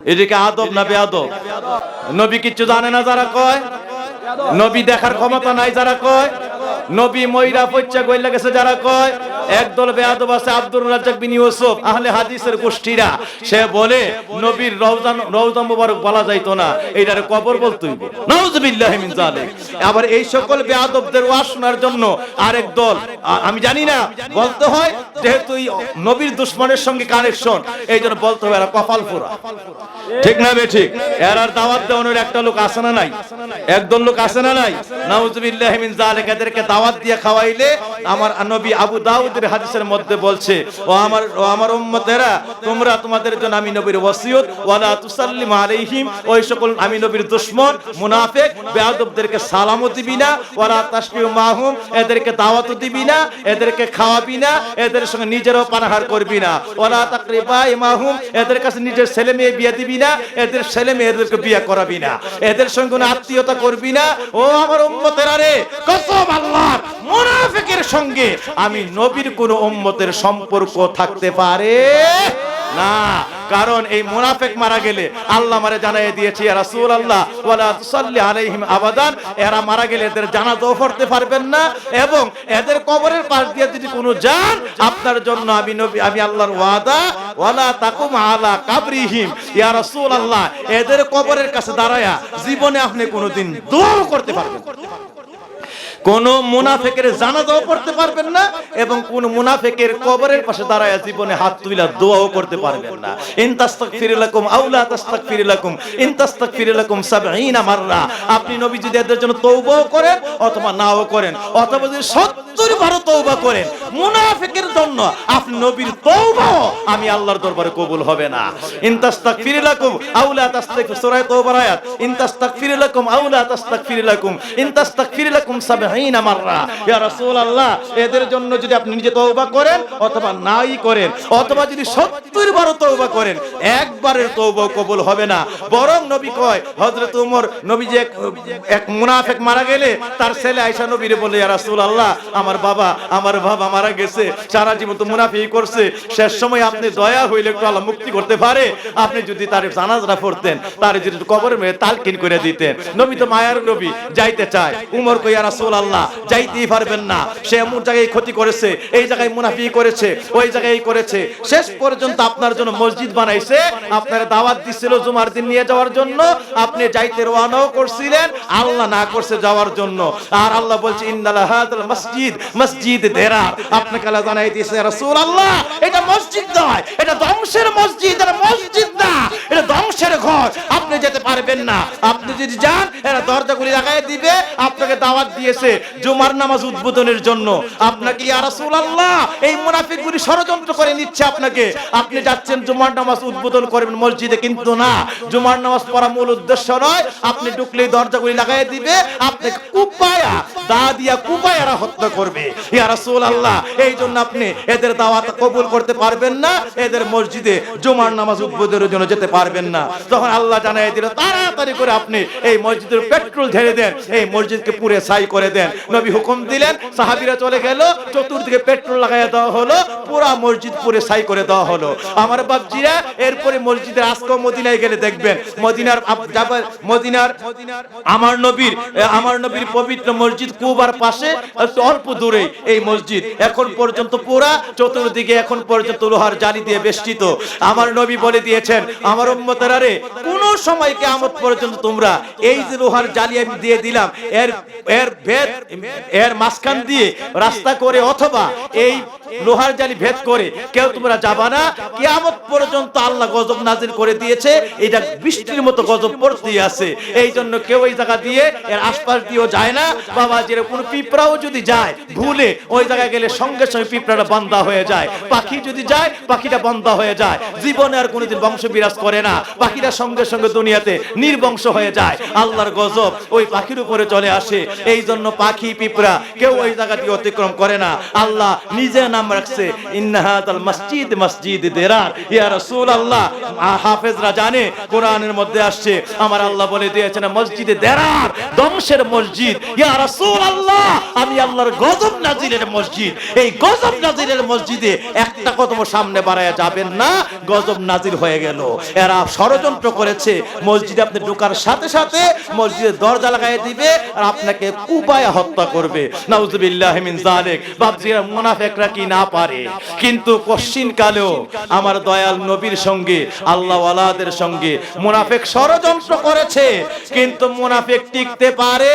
এদিকে আদব না বেয়াদব? নবী কিচ্ছু জানে না যারা কয়? নবী দেখার ক্ষমতা নাই যারা কয়? নবী ময়রা পচ্চা গইলা গেছে যারা কয়? একদল বেয়াদব আছে আব্দুর রাজ্জাক বিন ইউসুফ, আহলে হাদিসের গোষ্ঠীরা। সে বলে, নবীর রওজান রওজা মুবারক বলা যাইতো না, এইটারে কবর বলতেই নাউজুবিল্লাহি মিন জালিক আবার এই সকল বেয়াদবদের ওয়াজ জন্য আরেক দল আমি জানি না, বলতে হয় যেহেতু নবীর দুশ্মনের সঙ্গে কানেকশন এই জন্য বলতে হবে এরা কপাল পোড়া ঠিক না বে ঠিক? এর আর দাওয়াত দেওয়ানোর একটা লোক আছে না নাই? একদল লোক আছে না নাই? নাউজুবিল্লাহি মিন জালিক এদেরকে দাওয়াত দিয়ে খাওয়াইলে আমার নবী আবু দাউদের হাদিসের মধ্যে বলছে, ও আমার ও আমার উম্মতেরা, তোমরা তোমাদের জন্য আমি নবীর ওসিয়ত ওয়ালা তুসাল্লিম আলাইহিম, ওই সকল আমি নবীর দুশমন, মুনাফিক বেয়াদবদেরকে সালামও দিবি না, ওয়ালা তাসবিহু মাহুম, এদেরকে দাওয়াতও দিবি না, এদেরকে খাওয়াবি না, এদের সঙ্গে নিজেরও পানাহার করবি না। ওলা তাকরিবা ইমাহুম, এদের কাছে নিজের ছেলে মেয়ে বিয়ে দিবি না, এদের ছেলে মেয়েদেরকে বিয়ে করাবি না। এদের সঙ্গে কোনো আত্মীয়তা করবি না। ও আমার উম্মতেরা রে কসম আল্লাহ, মুনাফিকের সঙ্গে আমি নবীর কোন উম্মতের সম্পর্ক থাকতে পারে? না, কারণ এই মুনাফেক মারা গেলে আল্লাহ মারে জানাই দিয়েছি, ইয়া রাসূলুল্লাহ, ওয়ালা তুসাল্লি আলাইহিম আবাদান এরা মারা গেলে এদের জানাজাও পড়তে পারবেন না এবং এদের কবরের পাশ দিয়ে যদি কোনো যান, আপনার জন্য আমি নবী, আমি আল্লাহর ওয়াদা, ওয়ালা তাকুম আলা কাবরিহিম ইয়া রাসূলুল্লাহ, এদের কবরের কাছে দাঁড়ায়া জীবনে আপনি কোনোদিন দোয়াও করতে পারবেন। কোন মুনাফেকের জানাজাও পড়তে পারবেন না এবং কোন মুনাফেকের কবরের পাশে দাঁড়ায় জীবনে হাত তুইলা দোয়াও করতে পারবেন না। ইন তাস্তাগফির লাকুম আও লা তাস্তাগফির লাকুম, ইন তাস্তাগফির লাকুম 70 মাররা। আপনি নবী যদি এদের জন্য তওবাও করেন অথবা নাও করেন, অথবা যদি 70 বার তওবা করেন, মুনাফিকের জন্য আপনি নবীর তওবাও আমি আল্লাহর দরবারে কবুল হবে না। ইন তাস্তাগফির লাকুম আও লা তাস্তাগফির, সূরা তওবার আয়াত, ইন তাস্তাগফির লাকুম আও লা তাস্তাগফির লাকুম, ইন 70 মাররা। ইয়া রাসূলুল্লাহ, এদের জন্য যদি আপনি নিজে তওবা করেন অথবা নাই করেন, অথবা যদি 70 বার তওবা করেন, একবারের তওবা কবুল হবে না। বরং নবী কয়, হযরত ওমর নবী যে এক মুনাফিক মারা গেলে, তার ছেলে আয়েশা নবীরে বলে, ইয়া রাসূলুল্লাহ আমার বাবা আমার বাবা মারা গেছে, সারা জীবন তো মুনাফিক করছে। শেষ সময় আপনি দয়া হইলে একটু আল্লাহ মুক্তি করতে পারে। আপনি যদি তার জানাজা পড়তেন, তার যদি কবরের মেয়ে তালকিন করে দিতেন। নবী তো মায়ার নবী, যাইতে চায়। উমর কইয়া রাসূল আল্লাহ যাইতেই পারবেন না। সে এমন জায়গায় ক্ষতি করেছে, এই জায়গায় মুনাফি করেছে, ওই জায়গায় করেছে। শেষ পর্যন্ত আপনার জন্য মসজিদ বানাইছে, আপনার দাওয়াত দিছিল জুমার দিন নিয়ে যাওয়ার জন্য। আপনি যাইতে রওনাও করছিলেন, আল্লাহ না করছে যাওয়ার জন্য। আর আল্লাহ বলছে, ইন্নালা হাদাল মসজিদ মসজিদ দেরা আপনাকে আল্লাহ জানাই দিয়েছে রাসূলুল্লাহ, এটা মসজিদ নয়, এটা ধ্বংসের মসজিদ, এটা মসজিদ না, এটা ধ্বংসের ঘর। যেতে পারবেন না। আপনি যদি যান, এরা দরজাগুলি লাগাই দিবে, আপনাকে দাওয়াত দিয়েছে জুমার নামাজ উদ্বোধনের জন্য। আপনাকে ইয়া রাসূলুল্লাহ, এই মুনাফিকগুলি ষড়যন্ত্র করে নিচ্ছে আপনাকে। আপনি যাচ্ছেন জুমার নামাজ উদ্বোধন করবেন মসজিদে, কিন্তু না। জুমার নামাজ পড়া মূল উদ্দেশ্য নয়, আপনি ঢুকলেই দরজাগুলি লাগাই দিবে, আপনাকে কুপায়া দা দিয়া কুপায়ারা হত্যা করবে। ইয়া রাসূলুল্লাহ, এই জন্য আপনি এদের দাওয়াত কবুল করতে পারবেন না, এদের মসজিদে জুমার নামাজ উদ্বোধনের জন্য যেতে পারবেন না। তখন আল্লাহ জানাই দিল। তাড়াতাড়ি করে আপনি এই মসজিদের পেট্রোল ঢেলে দেন, এই মসজিদকে পুরে ছাই করে দেন। নবী হুকুম দিলেন, সাহাবীরা চলে গেল, চতুর্দিকে পেট্রোল লাগাই দেওয়া হলো, পুরা মসজিদ পুরে ছাই করে দেওয়া হলো। আমার বাপজিরা এরপরে মসজিদের আজকে মদিনায় গেলে দেখবেন, মদিনার মদিনার, আমার নবীর আমার নবীর পবিত্র মসজিদ কুবার পাশে অল্প দূরে এই মসজিদ। এখন পর্যন্ত পুরা, চতুর্দিকে এখন পর্যন্ত লোহার জালি দিয়ে বেষ্টিত। আমার নবী বলে দিয়েছেন, আমার উম্মতেরা রে কোন সময় কিয়ামত পর্যন্ত তোমরা এই যে লোহার জালি আমি দিয়ে দিলাম, এর এর ভেদ, এর মাঝখান দিয়ে রাস্তা করে অথবা এই লোহার জালি ভেদ করে কেউ তোমরা যাবা না। কিয়ামত পর্যন্ত আল্লাহ গজব নাজির করে দিয়েছে, এটা বৃষ্টির মতো গজব পড়তেই আছে। এই জন্য কেউ এই জায়গা দিয়ে এর আশপাশ দিয়েও যায় না। বাবা, যেরকম কোনো পিঁপড়াও যদি যায়, ভুলে ওই জায়গায় গেলে সঙ্গে সঙ্গে পিঁপড়াটা বান্দা হয়ে যায়। পাখি যদি যায়, পাখিটা বন্ধা হয়ে যায়। জীবনে আর কোনোদিন বংশ বিরাজ করে না। পাখিটা সঙ্গে সঙ্গে সঙ্গে দুনিয়াতে নির্বংশ হয়ে যায়। আল্লাহর গজব ওই পাখির উপরে চলে আসে। এই জন্য পাখি, পিঁপড়া কেউ ওই জায়গাটি অতিক্রম করে না। আল্লাহ নিজে নাম রাখছে মসজিদ মসজিদ দেরার। ইয়া রাসূল আল্লাহ হাফেজরা জানে, কোরআনের মধ্যে আসছে, আমার আল্লাহ বলে দিয়েছেন, মসজিদে দেরার, ধ্বংসের মসজিদ। ইয়া রাসূল আল্লাহ আমি আল্লাহর গজব নাজিরের মসজিদ। এই গজব নাজিরের মসজিদে একটা কদম সামনে বাড়ায়া যাবেন না, গজব নাজির হয়ে গেল। এরা ষড়যন্ত্র করেছে মসজিদে আপনি ঢোকার সাথে সাথে মসজিদের দরজা লাগাই দিবে আর আপনাকে উপায় হত্যা করবে। নাউজুবিল্লাহ মিন জালেক বাপজিরা মুনাফিকরা কি না পারে। কিন্তু কশ্চিন কালেও আমার দয়াল নবীর সঙ্গে আল্লাহ ওয়ালাদের সঙ্গে মুনাফিক ষড়যন্ত্র করেছে। কিন্তু মুনাফিক টিকতে পারে।